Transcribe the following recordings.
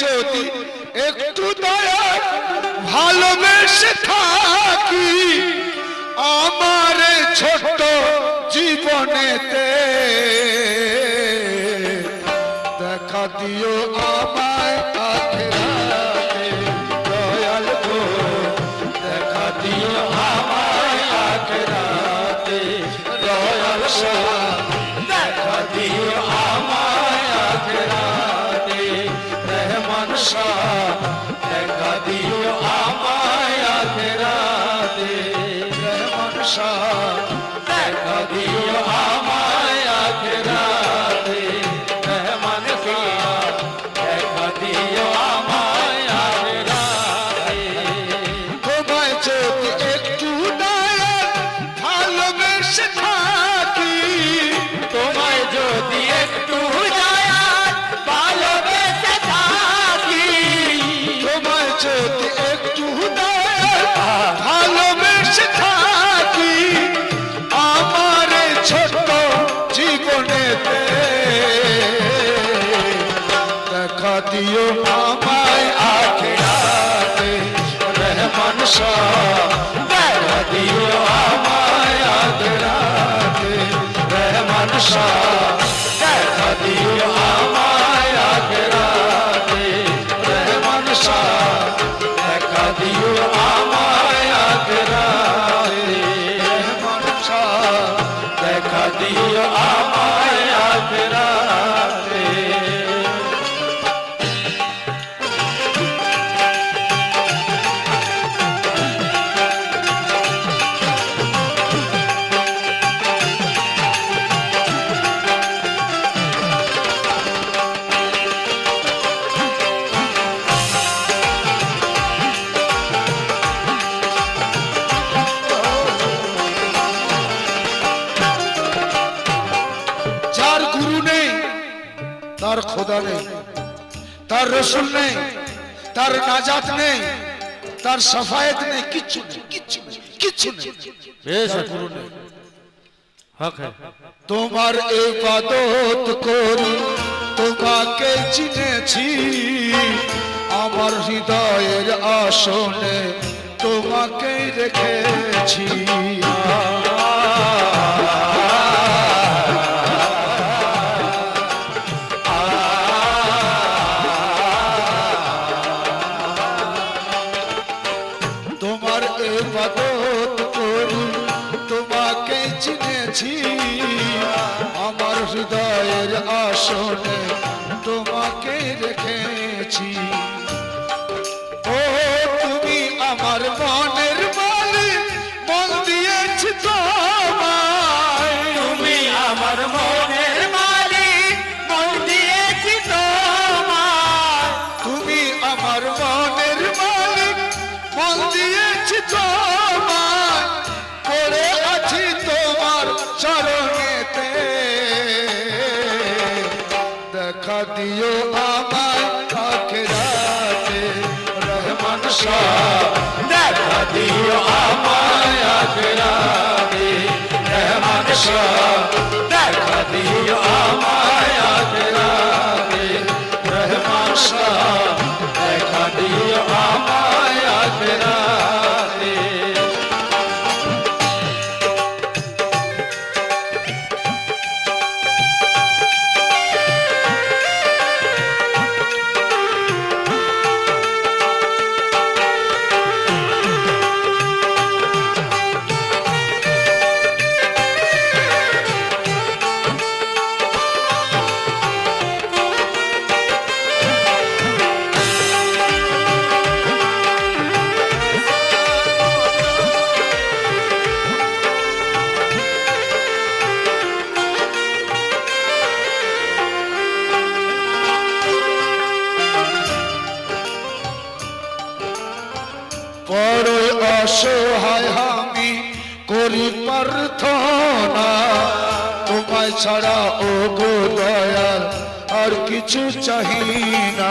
যদি একটু দয়া ভালোবেসে থাকি, আমার ছোট জীবনেতে দেখা দিও আমায় দেখা দিও আমায় দয়াল শাহ রহমান শাহ। নেই তার রসুল নেই তার নাজাত নেই তার সাফায়েত নেই কিচ্ছু নেই কিচ্ছু নেই কিচ্ছু নেই। বেশ গুরু নেই। হক হ্যাঁ তোমার ইবাদত করি তোমাকে চিনেছি আমার হৃদয়ের আসনে তোমাকে রেখেছি। হৃদয়ের আসনে তোমাকে রেখেছি। ও তুমি আমার মনের দিও আমায় আখেরাতে রহমান শাহ দেখা দিও আমায় আখেরাতে রহমান শাহ দেখা দিও আমায় বড় অসহায় আমি করি প্রার্থনা। তোমায় ছাড়া ও গো দয়াল আর কিছু চাহি না।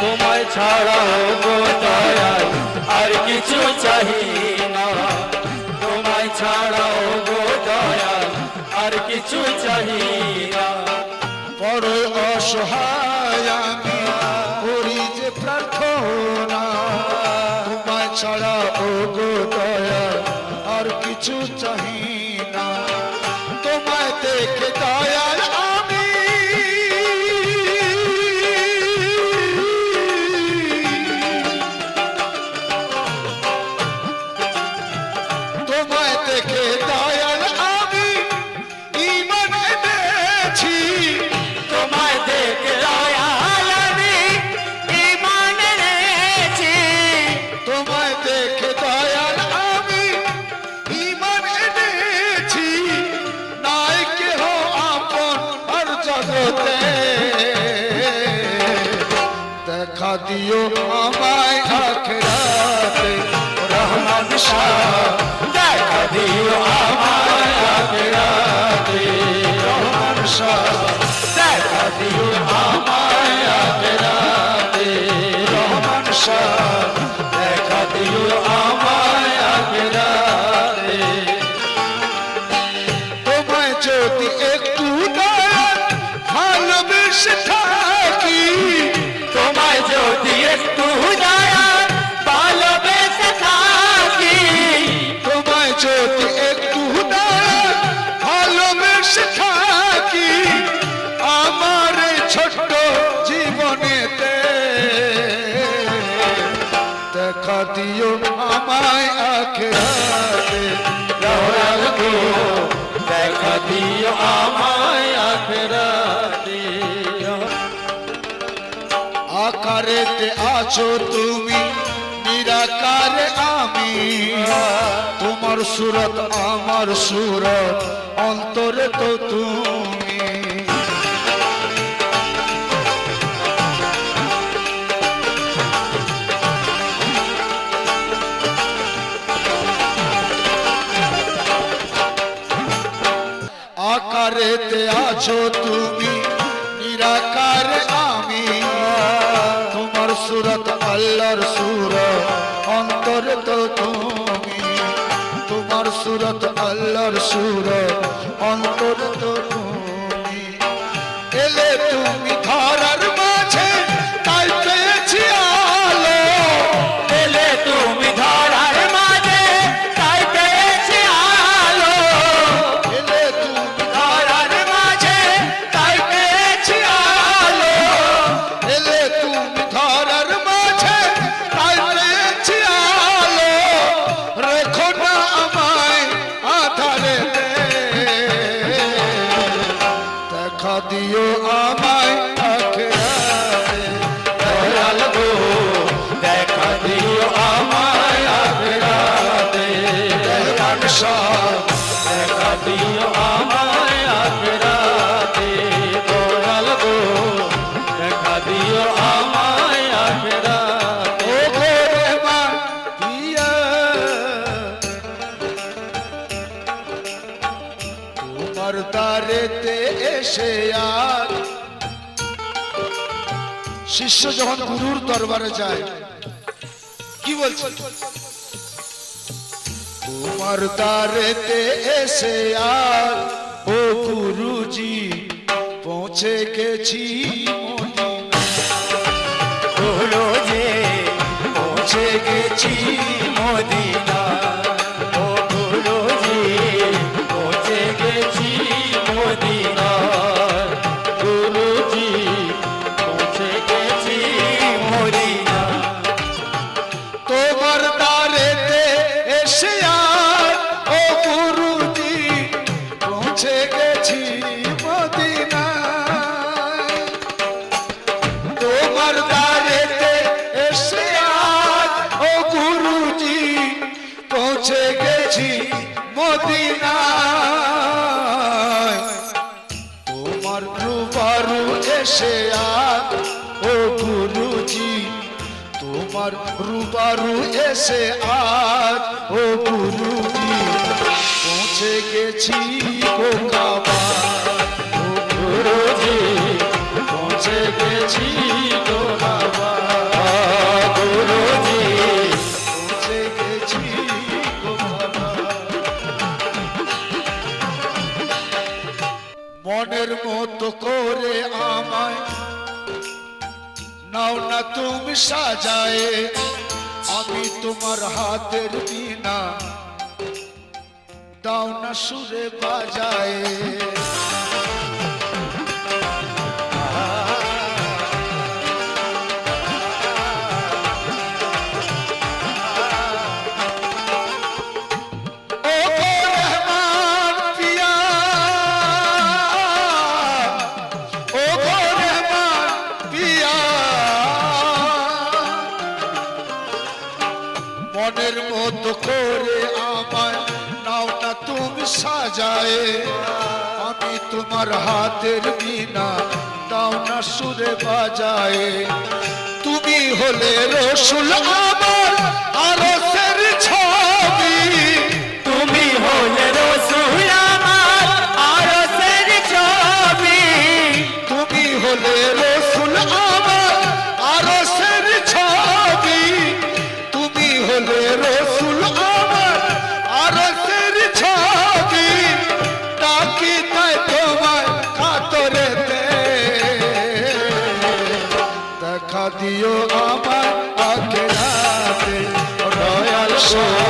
তোমায় ছাড়া গো দয়াল আর কিছু চাহি না। তোমায় ছাড়া গো দয়াল আর কিছু চাহি না। বড় অসহায় ছাড়া ও গো দয়া আর কিছু চাহি না। তোমায় দেখে দয়াল দেখে দয়াল আমি ইমান এনেছি। নাই কেহ আপন আর জগতে। দেখা দিও আমায় আখরাতে, রহমান শাহ। দেখা দিও আমায় আখরাতে, রহমান শাহ। দেখা দিও আমায় আখরাতে, রহমান শাহ। তে আছো তুমি? নিরাকার আমি। তোমার সুরত, আমার সুরত, অন্তরে তো তুমি। আকারেতে আছো তুমি? নিরাকার সুরত আল্লাহর সুরত। অন্ত মধুর দরবারে যায়। কি বলছে? তোমার দারেতে এসে আর ও গুরুজি পৌঁছে গেছি মদিনা বলো যে পৌঁছে গেছি মদিনা তোমার রূপারু এসে আজ ও গুরু পৌঁছে গেছি কোকা হাতের বিনা দাও না সুরে বাজায়। তোমার হাতের বিনা দাও না সুরে বাজায়। তুমি হলে রসুল রয়াল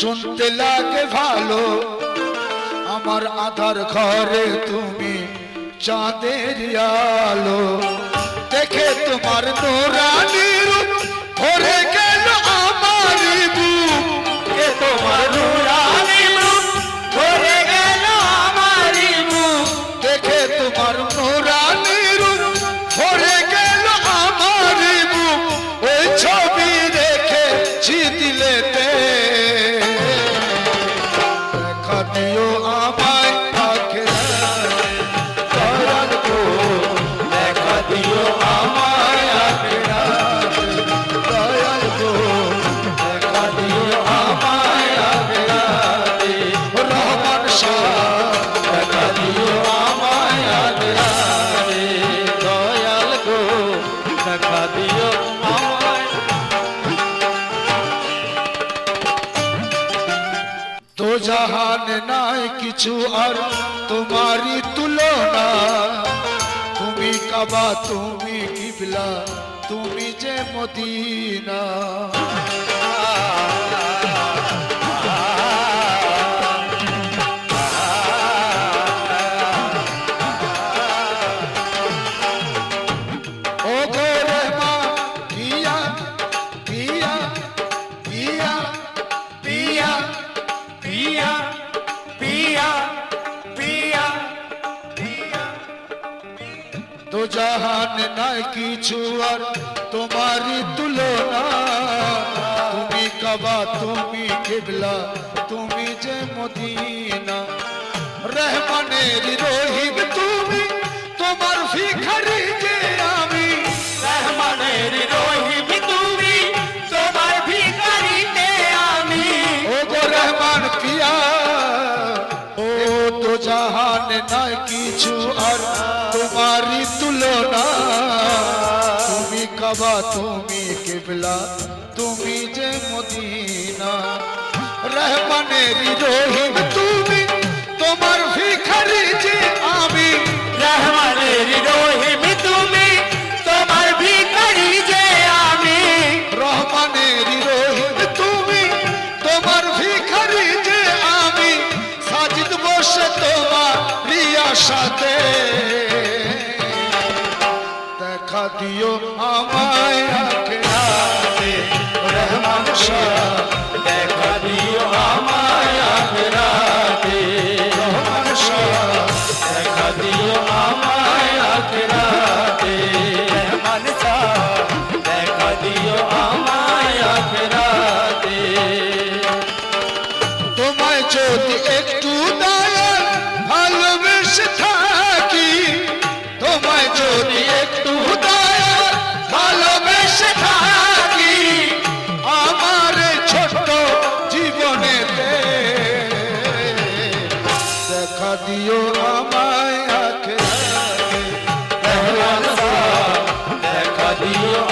শুনতে লাগে ভালো। আমার আধার ঘরে তুমি চাঁদের আলো। দেখে তোমার নোরানি ভরে গেল আমার কে তোমার নুরানি। জাহান নাই কিছু আর তোমারই তুলনা তুমি কাবা তুমি কিবলা তুমি যে মদিনা রহমানের রহিম তুমি তোমার ভিখারি যে আমি রহমানের রহিম তুমি তোমার ভিখারিতে আমি ও গো রহমান পিয়া ও তো জাহান নাই কিছু আর তোমারই তুলনা তুমি কাবা তুমি কিবলা তুমি যে মদিনা রহমানের রহিম তুমি দেখা দিও আমায় আখেরাতে দেখা